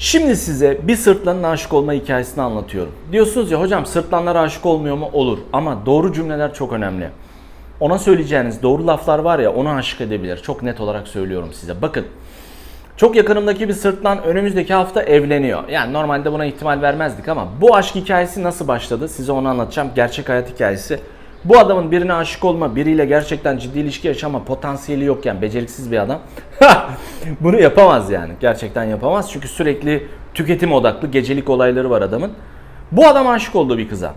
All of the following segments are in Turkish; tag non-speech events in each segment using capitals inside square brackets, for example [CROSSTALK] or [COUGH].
Şimdi size bir sırtlanın aşık olma hikayesini anlatıyorum. Diyorsunuz ya hocam sırtlanlar aşık olmuyor mu? Olur ama doğru cümleler çok önemli. Ona söyleyeceğiniz doğru laflar var ya onu aşık edebilir. Çok net olarak söylüyorum size. Bakın çok yakınımdaki bir sırtlan önümüzdeki hafta evleniyor. Yani normalde buna ihtimal vermezdik ama bu aşk hikayesi nasıl başladı size onu anlatacağım. Gerçek hayat hikayesi. Bu adamın birine aşık olma, biriyle gerçekten ciddi ilişki yaşama potansiyeli yokken beceriksiz bir adam. [LAUGHS] Bunu yapamaz yani. Gerçekten yapamaz. Çünkü sürekli tüketim odaklı gecelik olayları var adamın. Bu adam aşık oldu bir kıza.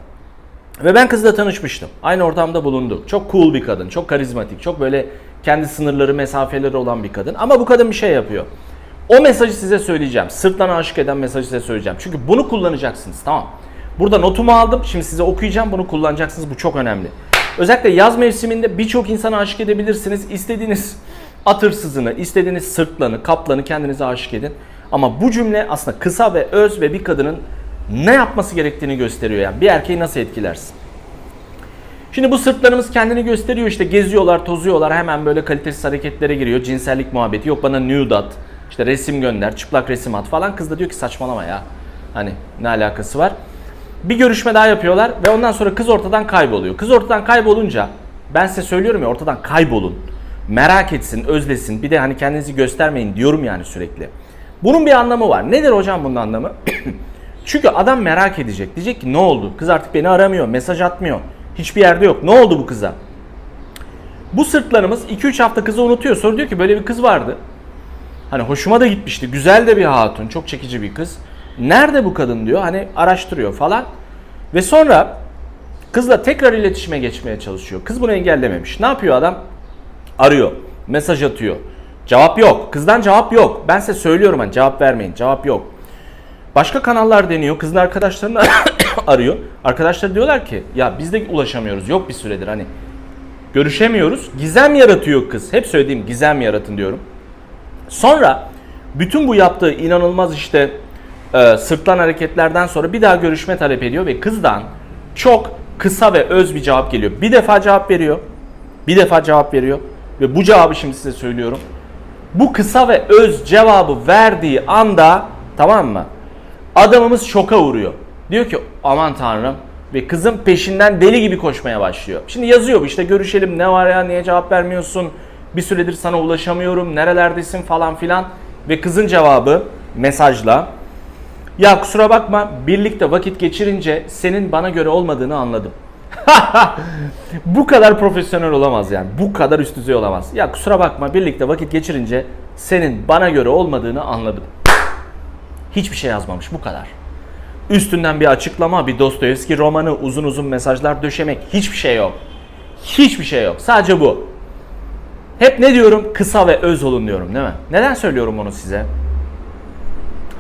Ve ben kızla tanışmıştım. Aynı ortamda bulunduk. Çok cool bir kadın, çok karizmatik, çok böyle kendi sınırları, mesafeleri olan bir kadın. Ama bu kadın bir şey yapıyor. O mesajı size söyleyeceğim. Sırttan aşık eden mesajı size söyleyeceğim. Çünkü bunu kullanacaksınız tamam. Burada notumu aldım. Şimdi size okuyacağım. Bunu kullanacaksınız. Bu çok önemli. Özellikle yaz mevsiminde birçok insana aşık edebilirsiniz. İstediğiniz at hırsızını, istediğiniz sırtlanı, kaplanı kendinize aşık edin. Ama bu cümle aslında kısa ve öz ve bir kadının ne yapması gerektiğini gösteriyor yani. Bir erkeği nasıl etkilersin? Şimdi bu sırtlarımız kendini gösteriyor işte geziyorlar, tozuyorlar hemen böyle kalitesiz hareketlere giriyor. Cinsellik muhabbeti yok bana nude at, işte resim gönder, çıplak resim at falan. Kız da diyor ki saçmalama ya. Hani ne alakası var? Bir görüşme daha yapıyorlar ve ondan sonra kız ortadan kayboluyor. Kız ortadan kaybolunca ben size söylüyorum ya ortadan kaybolun. Merak etsin, özlesin. Bir de hani kendinizi göstermeyin diyorum yani sürekli. Bunun bir anlamı var. Nedir hocam bunun anlamı? [CLEARS THROAT] Çünkü adam merak edecek. Diyecek ki ne oldu? Kız artık beni aramıyor, mesaj atmıyor. Hiçbir yerde yok. Ne oldu bu kıza? Bu sırtlarımız 2-3 hafta kızı unutuyor. Sonra diyor ki böyle bir kız vardı. Hani hoşuma da gitmişti. Güzel de bir hatun. Çok çekici bir kız. Nerede bu kadın diyor. Hani araştırıyor falan. Ve sonra kızla tekrar iletişime geçmeye çalışıyor. Kız bunu engellememiş. Ne yapıyor adam? Arıyor. Mesaj atıyor. Cevap yok. Kızdan cevap yok. Ben size söylüyorum hani cevap vermeyin. Cevap yok. Başka kanallar deniyor. Kızın arkadaşlarını [COUGHS] arıyor. Arkadaşlar diyorlar ki ya biz de ulaşamıyoruz. Yok bir süredir hani görüşemiyoruz. Gizem yaratıyor kız. Hep söylediğim gizem yaratın diyorum. Sonra bütün bu yaptığı inanılmaz işte e, sırtlan hareketlerden sonra bir daha görüşme talep ediyor ve kızdan çok kısa ve öz bir cevap geliyor. Bir defa cevap veriyor. Bir defa cevap veriyor ve bu cevabı şimdi size söylüyorum. Bu kısa ve öz cevabı verdiği anda tamam mı? Adamımız şoka uğruyor. Diyor ki aman tanrım ve kızın peşinden deli gibi koşmaya başlıyor. Şimdi yazıyor işte görüşelim ne var ya niye cevap vermiyorsun? Bir süredir sana ulaşamıyorum nerelerdesin falan filan. Ve kızın cevabı mesajla ya kusura bakma birlikte vakit geçirince senin bana göre olmadığını anladım. [LAUGHS] bu kadar profesyonel olamaz yani. Bu kadar üst düzey olamaz. Ya kusura bakma birlikte vakit geçirince senin bana göre olmadığını anladım. Hiçbir şey yazmamış bu kadar. Üstünden bir açıklama, bir Dostoyevski romanı, uzun uzun mesajlar döşemek hiçbir şey yok. Hiçbir şey yok. Sadece bu. Hep ne diyorum? Kısa ve öz olun diyorum değil mi? Neden söylüyorum bunu size?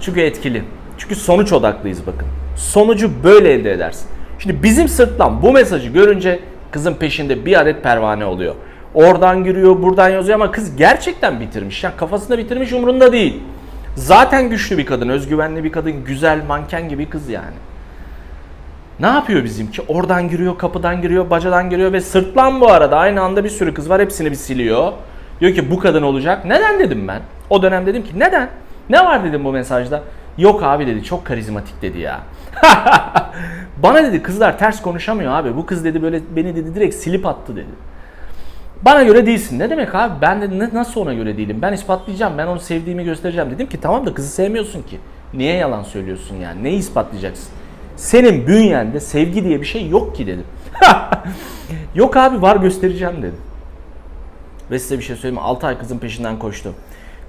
Çünkü etkili. Çünkü sonuç odaklıyız bakın. Sonucu böyle elde edersin. Şimdi bizim sırtlan bu mesajı görünce kızın peşinde bir adet pervane oluyor. Oradan giriyor, buradan yazıyor ama kız gerçekten bitirmiş. Ya kafasında bitirmiş umurunda değil. Zaten güçlü bir kadın, özgüvenli bir kadın, güzel, manken gibi kız yani. Ne yapıyor bizimki? Oradan giriyor, kapıdan giriyor, bacadan giriyor ve sırtlan bu arada. Aynı anda bir sürü kız var, hepsini bir siliyor. Diyor ki bu kadın olacak. Neden dedim ben? O dönem dedim ki neden? Ne var dedim bu mesajda? Yok abi dedi çok karizmatik dedi ya. [LAUGHS] Bana dedi kızlar ters konuşamıyor abi. Bu kız dedi böyle beni dedi direkt silip attı dedi. Bana göre değilsin. Ne demek abi? Ben de nasıl ona göre değilim? Ben ispatlayacağım. Ben onu sevdiğimi göstereceğim. Dedim ki tamam da kızı sevmiyorsun ki. Niye yalan söylüyorsun yani? Neyi ispatlayacaksın? Senin bünyende sevgi diye bir şey yok ki dedim. [LAUGHS] yok abi var göstereceğim dedim. Ve size bir şey söyleyeyim mi? 6 ay kızın peşinden koştu.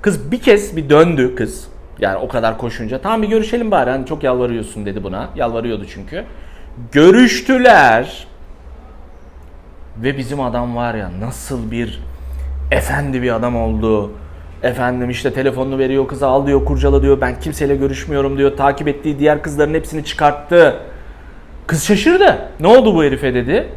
Kız bir kez bir döndü kız. Yani o kadar koşunca. Tamam bir görüşelim bari. Hani çok yalvarıyorsun dedi buna. Yalvarıyordu çünkü. Görüştüler. Ve bizim adam var ya nasıl bir efendi bir adam oldu. Efendim işte telefonunu veriyor kıza al diyor kurcala diyor ben kimseyle görüşmüyorum diyor. Takip ettiği diğer kızların hepsini çıkarttı. Kız şaşırdı. Ne oldu bu herife dedi.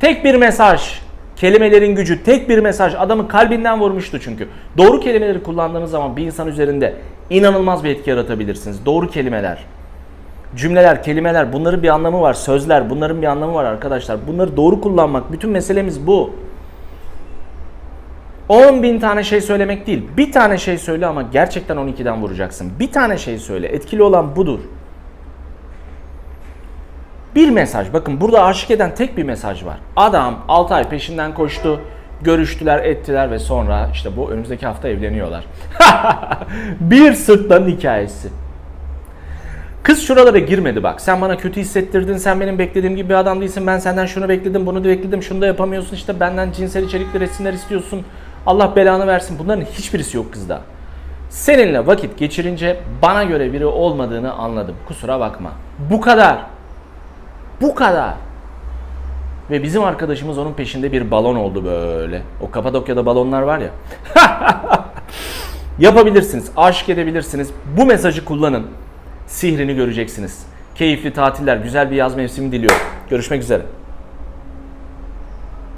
Tek bir mesaj. Kelimelerin gücü tek bir mesaj adamı kalbinden vurmuştu çünkü. Doğru kelimeleri kullandığınız zaman bir insan üzerinde inanılmaz bir etki yaratabilirsiniz. Doğru kelimeler. Cümleler, kelimeler bunların bir anlamı var. Sözler bunların bir anlamı var arkadaşlar. Bunları doğru kullanmak bütün meselemiz bu. 10 bin tane şey söylemek değil. Bir tane şey söyle ama gerçekten 12'den vuracaksın. Bir tane şey söyle. Etkili olan budur. Bir mesaj. Bakın burada aşık eden tek bir mesaj var. Adam 6 ay peşinden koştu. Görüştüler, ettiler ve sonra işte bu önümüzdeki hafta evleniyorlar. [LAUGHS] bir sırtların hikayesi. Kız şuralara girmedi bak. Sen bana kötü hissettirdin. Sen benim beklediğim gibi bir adam değilsin. Ben senden şunu bekledim, bunu da bekledim. Şunu da yapamıyorsun. İşte benden cinsel içerikli resimler istiyorsun. Allah belanı versin. Bunların hiçbirisi yok kızda. Seninle vakit geçirince bana göre biri olmadığını anladım. Kusura bakma. Bu kadar. Bu kadar. Ve bizim arkadaşımız onun peşinde bir balon oldu böyle. O Kapadokya'da balonlar var ya. [LAUGHS] Yapabilirsiniz, aşık edebilirsiniz. Bu mesajı kullanın. Sihrini göreceksiniz. Keyifli tatiller, güzel bir yaz mevsimi diliyorum. Görüşmek üzere.